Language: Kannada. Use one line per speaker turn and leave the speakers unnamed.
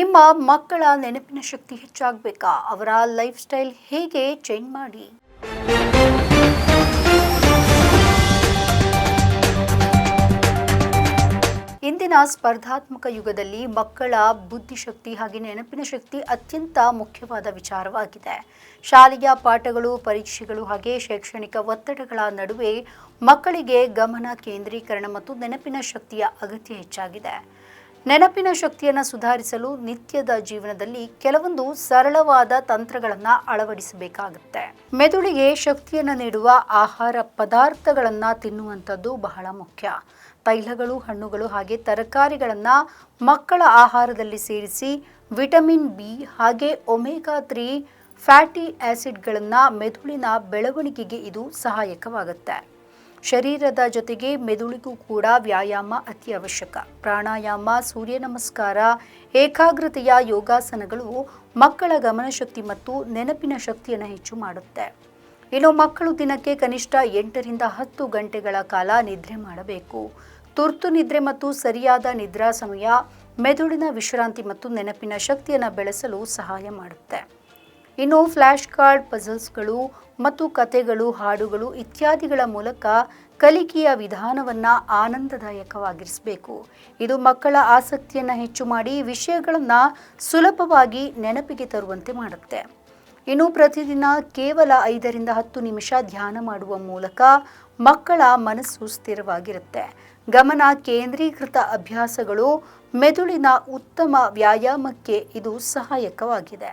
ನಿಮ್ಮ ಮಕ್ಕಳ ನೆನಪಿನ ಶಕ್ತಿ ಹೆಚ್ಚಾಗಬೇಕಾ? ಅವರ ಲೈಫ್ ಸ್ಟೈಲ್ ಹೇಗೆ ಚೇಂಜ್ ಮಾಡಿ? ಇಂದಿನ ಸ್ಪರ್ಧಾತ್ಮಕ ಯುಗದಲ್ಲಿ ಮಕ್ಕಳ ಬುದ್ಧಿಶಕ್ತಿ ಹಾಗೆ ನೆನಪಿನ ಶಕ್ತಿ ಅತ್ಯಂತ ಮುಖ್ಯವಾದ ವಿಚಾರವಾಗಿದೆ. ಶಾಲೆಯ ಪಾಠಗಳು, ಪರೀಕ್ಷೆಗಳು ಹಾಗೆ ಶೈಕ್ಷಣಿಕ ಒತ್ತಡಗಳ ನಡುವೆ ಮಕ್ಕಳಿಗೆ ಗಮನ ಕೇಂದ್ರೀಕರಣ ಮತ್ತು ನೆನಪಿನ ಶಕ್ತಿಯ ಅಗತ್ಯ ಹೆಚ್ಚಾಗಿದೆ. ನೆನಪಿನ ಶಕ್ತಿಯನ್ನು ಸುಧಾರಿಸಲು ನಿತ್ಯದ ಜೀವನದಲ್ಲಿ ಕೆಲವೊಂದು ಸರಳವಾದ ತಂತ್ರಗಳನ್ನು ಅಳವಡಿಸಬೇಕಾಗುತ್ತೆ. ಮೆದುಳಿಗೆ ಶಕ್ತಿಯನ್ನು ನೀಡುವ ಆಹಾರ ಪದಾರ್ಥಗಳನ್ನು ತಿನ್ನುವಂಥದ್ದು ಬಹಳ ಮುಖ್ಯ. ತೈಲಗಳು, ಹಣ್ಣುಗಳು ಹಾಗೆ ತರಕಾರಿಗಳನ್ನು ಮಕ್ಕಳ ಆಹಾರದಲ್ಲಿ ಸೇರಿಸಿ ವಿಟಮಿನ್ ಬಿ ಹಾಗೆ ಒಮೆಗಾ ತ್ರೀ ಫ್ಯಾಟಿ ಆ್ಯಸಿಡ್ಗಳನ್ನು ಮೆದುಳಿನ ಬೆಳವಣಿಗೆಗೆ ಇದು ಸಹಾಯಕವಾಗುತ್ತೆ. ಶರೀರದ ಜೊತೆಗೆ ಮೆದುಳಿಗೂ ಕೂಡ ವ್ಯಾಯಾಮ ಅತಿ ಅವಶ್ಯಕ ಪ್ರಾಣಾಯಾಮ, ಸೂರ್ಯ ನಮಸ್ಕಾರ, ಏಕಾಗ್ರತೆಯ ಯೋಗಾಸನಗಳು ಮಕ್ಕಳ ಗಮನಶಕ್ತಿ ಮತ್ತು ನೆನಪಿನ ಶಕ್ತಿಯನ್ನು ಹೆಚ್ಚು ಮಾಡುತ್ತೆ. ಇನ್ನು ಮಕ್ಕಳು ದಿನಕ್ಕೆ ಕನಿಷ್ಠ ಎಂಟರಿಂದ ಹತ್ತು ಗಂಟೆಗಳ ಕಾಲ ನಿದ್ರೆ ಮಾಡಬೇಕು. ತುರ್ತು ನಿದ್ರೆ ಮತ್ತು ಸರಿಯಾದ ನಿದ್ರಾ ಸಮಯ, ಮೆದುಳಿನ ವಿಶ್ರಾಂತಿ ಮತ್ತು ನೆನಪಿನ ಶಕ್ತಿಯನ್ನು ಬೆಳೆಸಲು ಸಹಾಯ ಮಾಡುತ್ತೆ. ಇನ್ನು ಫ್ಲ್ಯಾಶ್ ಕಾರ್ಡ್, ಪಜಲ್ಸ್ಗಳು ಮತ್ತು ಕತೆಗಳು, ಹಾಡುಗಳು ಇತ್ಯಾದಿಗಳ ಮೂಲಕ ಕಲಿಕೆಯ ವಿಧಾನವನ್ನು ಆನಂದದಾಯಕವಾಗಿರಿಸಬೇಕು. ಇದು ಮಕ್ಕಳ ಆಸಕ್ತಿಯನ್ನು ಹೆಚ್ಚು ಮಾಡಿ ವಿಷಯಗಳನ್ನು ಸುಲಭವಾಗಿ ನೆನಪಿಗೆ ತರುವಂತೆ ಮಾಡುತ್ತೆ. ಇನ್ನು ಪ್ರತಿದಿನ ಕೇವಲ ಐದರಿಂದ ಹತ್ತು ನಿಮಿಷ ಧ್ಯಾನ ಮಾಡುವ ಮೂಲಕ ಮಕ್ಕಳ ಮನಸ್ಸು ಸ್ಥಿರವಾಗಿರುತ್ತೆ. ಗಮನ ಕೇಂದ್ರೀಕೃತ ಅಭ್ಯಾಸಗಳು ಮೆದುಳಿನ ಉತ್ತಮ ವ್ಯಾಯಾಮಕ್ಕೆ ಇದು ಸಹಾಯಕವಾಗಿದೆ.